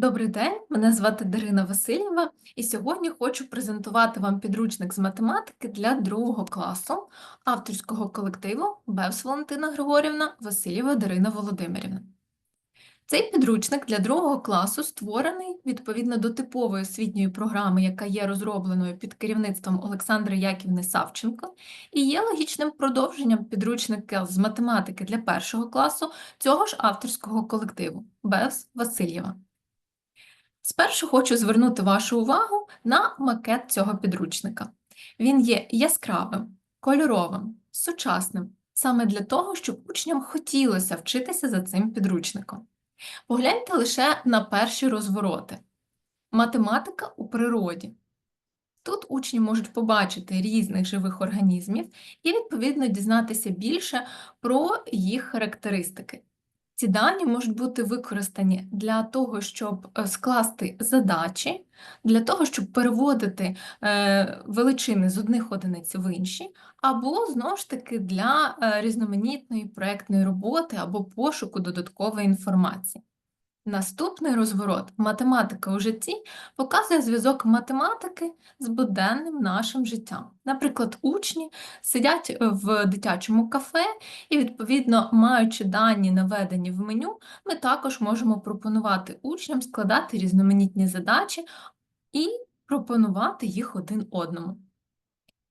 Добрий день, мене звати Дарина Васильєва, і сьогодні хочу презентувати вам підручник з математики для другого класу авторського колективу Бевс Валентина Григорівна, Васильєва Дарина Володимирівна. Цей підручник для другого класу створений відповідно до типової освітньої програми, яка є розробленою під керівництвом Олександри Яківни Савченко, і є логічним продовженням підручника з математики для першого класу цього ж авторського колективу Бевс Васильєва. Спершу хочу звернути вашу увагу на макет цього підручника. Він є яскравим, кольоровим, сучасним, саме для того, щоб учням хотілося вчитися за цим підручником. Погляньте лише на перші розвороти. Математика у природі. Тут учні можуть побачити різних живих організмів і, відповідно, дізнатися більше про їх характеристики. Ці дані можуть бути використані для того, щоб е, скласти задачі, для того, щоб переводити е, величини з одних одиниць в інші, або знову ж таки для е, різноманітної проєктної роботи або пошуку додаткової інформації. Наступний розворот математика у житті показує зв'язок математики з буденним нашим життям. Наприклад, учні сидять в дитячому кафе і, відповідно, маючи дані наведені в меню, ми також можемо пропонувати учням складати різноманітні задачі і пропонувати їх один одному.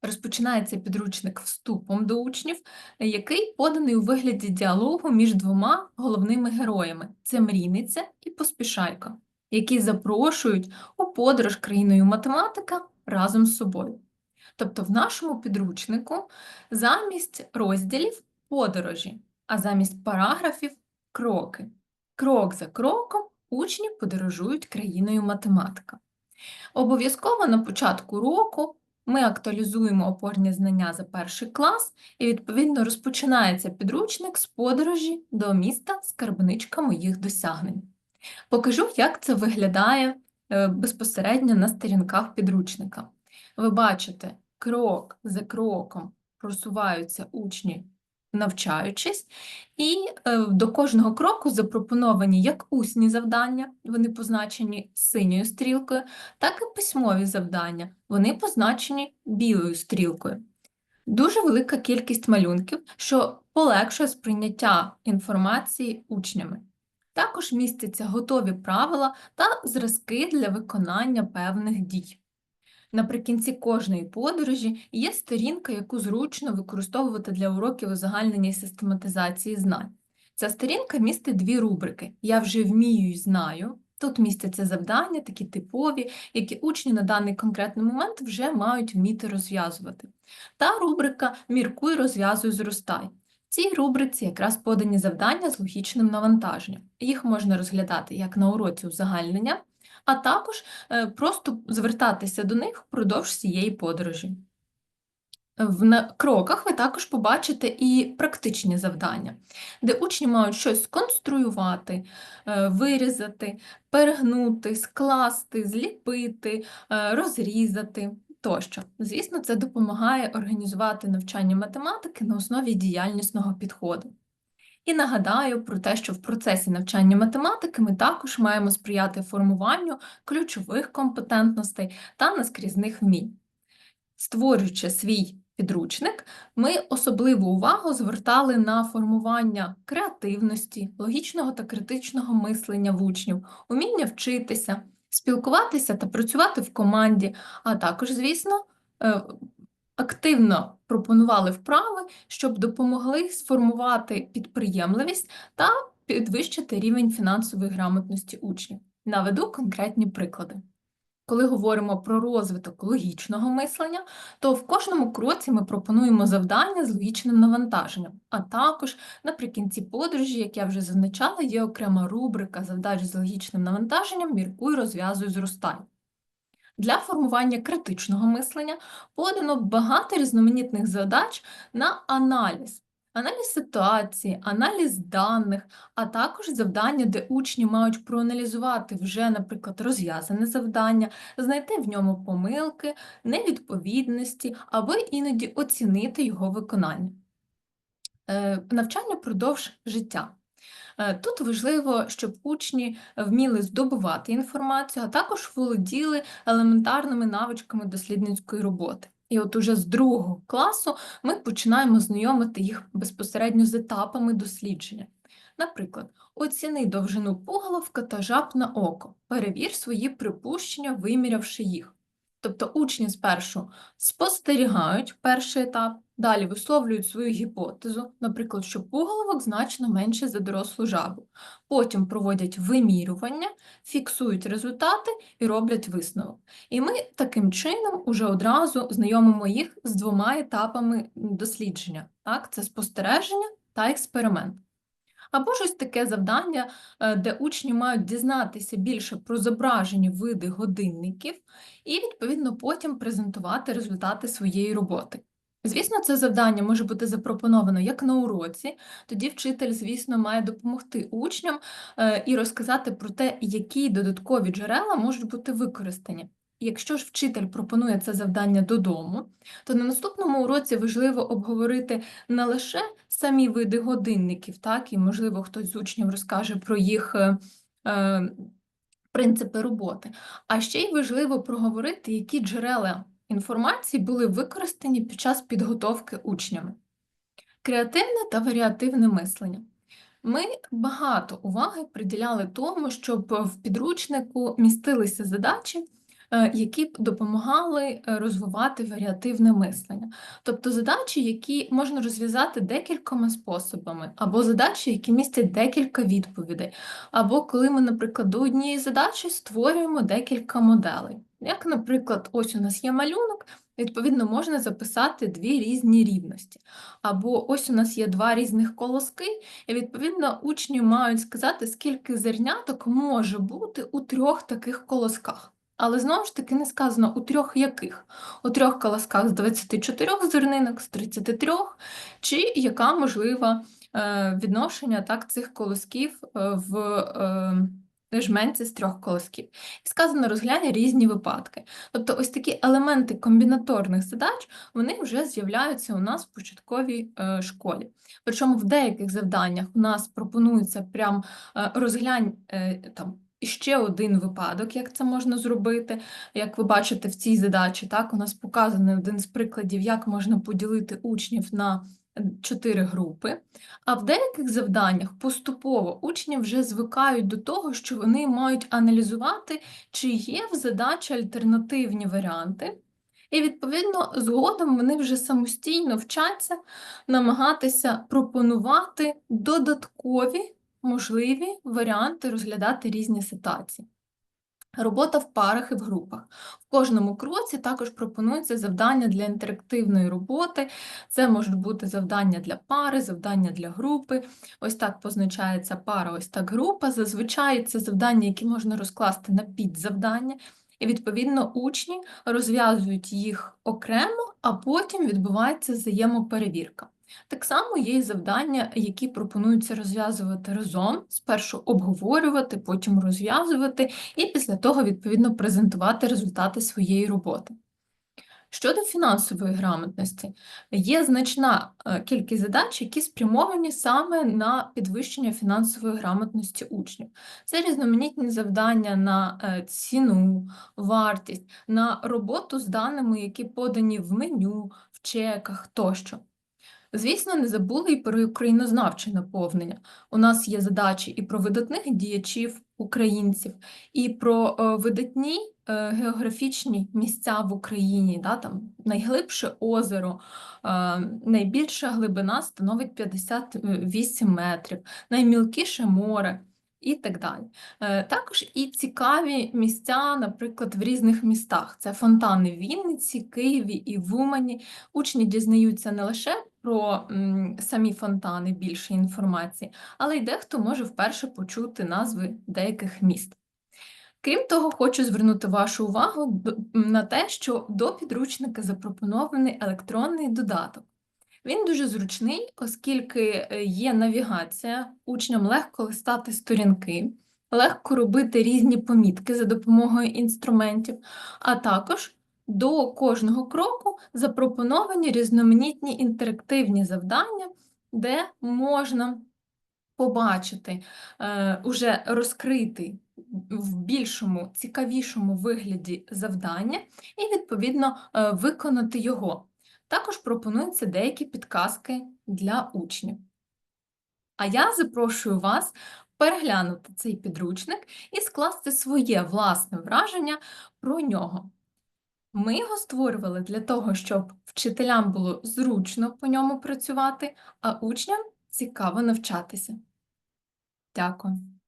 Розпочинається підручник вступом до учнів, який поданий у вигляді діалогу між двома головними героями це Мрійниця і Поспішайка, які запрошують у подорож країною математика разом з собою. Тобто в нашому підручнику замість розділів подорожі, а замість параграфів кроки. Крок за кроком учні подорожують країною математика. Обов'язково на початку року ми актуалізуємо опорні знання за перший клас, і, відповідно, розпочинається підручник з подорожі до міста з скарбничка моїх досягнень. Покажу, як це виглядає е, безпосередньо на сторінках підручника. Ви бачите, крок за кроком просуваються учні навчаючись, і е, до кожного кроку запропоновані як усні завдання, вони позначені синьою стрілкою, так і письмові завдання, вони позначені білою стрілкою. Дуже велика кількість малюнків, що полегшує сприйняття інформації учнями. Також містяться готові правила та зразки для виконання певних дій. Наприкінці кожної подорожі є сторінка, яку зручно використовувати для уроків узагальнення і систематизації знань. Ця сторінка містить дві рубрики Я вже вмію і знаю. Тут містяться завдання, такі типові, які учні на даний конкретний момент вже мають вміти розв'язувати. Та рубрика Міркуй, розв'язуй, зростай. В цій рубриці якраз подані завдання з логічним навантаженням. Їх можна розглядати як на уроці узагальнення, а також е, просто звертатися до них впродовж цієї подорожі. В кроках ви також побачите і практичні завдання, де учні мають щось сконструювати, е, вирізати, перегнути, скласти, зліпити, е, розрізати тощо. Звісно, це допомагає організувати навчання математики на основі діяльнісного підходу. І нагадаю про те, що в процесі навчання математики ми також маємо сприяти формуванню ключових компетентностей та наскрізних вмінь. Створюючи свій підручник, ми особливу увагу звертали на формування креативності, логічного та критичного мислення в учнів, уміння вчитися, спілкуватися та працювати в команді, а також, звісно, е, активно пропонували вправи, щоб допомогли сформувати підприємливість та підвищити рівень фінансової грамотності учнів. Наведу конкретні приклади. Коли говоримо про розвиток логічного мислення, то в кожному кроці ми пропонуємо завдання з логічним навантаженням, а також наприкінці подорожі, як я вже зазначала, є окрема рубрика завдач з логічним навантаженням Міркуй, розв'язуй, зростай. Для формування критичного мислення подано багато різноманітних задач на аналіз, аналіз ситуації, аналіз даних, а також завдання, де учні мають проаналізувати вже, наприклад, розв'язане завдання, знайти в ньому помилки, невідповідності або іноді оцінити його виконання. Е, навчання продовж життя. Е, Тут важливо, щоб учні вміли здобувати інформацію, а також володіли елементарними навичками дослідницької роботи. І от уже з другого класу ми починаємо знайомити їх безпосередньо з етапами дослідження. Наприклад, оціни довжину пуголовка та жаб на око, перевір свої припущення, вимірявши їх. Тобто учні спершу спостерігають перший етап, далі висловлюють свою гіпотезу, наприклад, що пуголовок значно менше за дорослу жабу. Потім проводять вимірювання, фіксують результати і роблять висновок. І ми таким чином уже одразу знайомимо їх з двома етапами дослідження. Так? Це спостереження та експеримент. Або ж ось таке завдання, е, де учні мають дізнатися більше про зображені види годинників і, відповідно, потім презентувати результати своєї роботи. Звісно, це завдання може бути запропоновано як на уроці, тоді вчитель, звісно, має допомогти учням е, і розказати про те, які додаткові джерела можуть бути використані. Якщо ж вчитель пропонує це завдання додому, то на наступному уроці важливо обговорити не лише самі види годинників, так, і, можливо, хтось з учнів розкаже про їх е, е, принципи роботи, а ще й важливо проговорити, які джерела інформації були використані під час підготовки учнями. Креативне та варіативне мислення. Ми багато уваги приділяли тому, щоб в підручнику містилися задачі, які б допомагали е, розвивати варіативне мислення. Тобто задачі, які можна розв'язати декількома способами, або задачі, які містять декілька відповідей, або коли ми, наприклад, до однієї задачі створюємо декілька моделей. Як, наприклад, ось у нас є малюнок, відповідно, можна записати дві різні рівності. Або ось у нас є два різних колоски, і відповідно учні мають сказати, скільки зерняток може бути у трьох таких колосках. Але знову ж таки не сказано у трьох яких? У трьох колосках з 24 зернинок, з 33, чи яка можлива е, відношення так, цих колосків е, в е, жменці з трьох колосків. І сказано розглянь різні випадки. Тобто ось такі елементи комбінаторних задач вони вже з'являються у нас в початковій школі. Причому в деяких завданнях у нас пропонується прям розглянь там. І ще один випадок, як це можна зробити. Як ви бачите в цій задачі, так, у нас показаний один з прикладів, як можна поділити учнів на чотири групи. А в деяких завданнях поступово учні вже звикають до того, що вони мають аналізувати, чи є в задачі альтернативні варіанти. І, відповідно, згодом вони вже самостійно вчаться намагатися пропонувати додаткові можливі варіанти розглядати різні ситуації. Робота в парах і в групах. В кожному кроці також пропонується завдання для інтерактивної роботи. Це можуть бути завдання для пари, завдання для групи. Ось так позначається пара, ось так група. Зазвичай це завдання, які можна розкласти на підзавдання. І, відповідно, учні розв'язують їх окремо, а потім відбувається взаємоперевірка. Так само є і завдання, які пропонуються розв'язувати разом, спершу обговорювати, потім розв'язувати, і після того, відповідно, презентувати результати своєї роботи. Щодо фінансової грамотності, є значна е, кількість задач, які спрямовані саме на підвищення фінансової грамотності учнів. Це різноманітні завдання на е, ціну, вартість, на роботу з даними, які подані в меню, в чеках тощо. Звісно, не забули і про українознавче наповнення. У нас є задачі і про видатних діячів українців, і про е, видатні е, географічні місця в Україні. Да, там Найглибше озеро, е, найбільша глибина становить 58 метрів, наймілкіше море. І так далі. Також і цікаві місця, наприклад, в різних містах. Це фонтани в Вінниці, Києві і в Умані. Учні дізнаються не лише про м, самі фонтани більше інформації, але й дехто може вперше почути назви деяких міст. Крім того, хочу звернути вашу увагу на те, що до підручника запропонований електронний додаток. Він дуже зручний, оскільки е, є навігація, учням легко листати сторінки, легко робити різні помітки за допомогою інструментів, а також до кожного кроку запропоновані різноманітні інтерактивні завдання, де можна побачити е, уже розкритий в більшому, цікавішому вигляді завдання і, відповідно, е, виконати його. Також пропонуються деякі підказки для учнів. А я запрошую вас переглянути цей підручник і скласти своє власне враження про нього. Ми його створювали для того, щоб вчителям було зручно по ньому працювати, а учням цікаво навчатися. Дякую.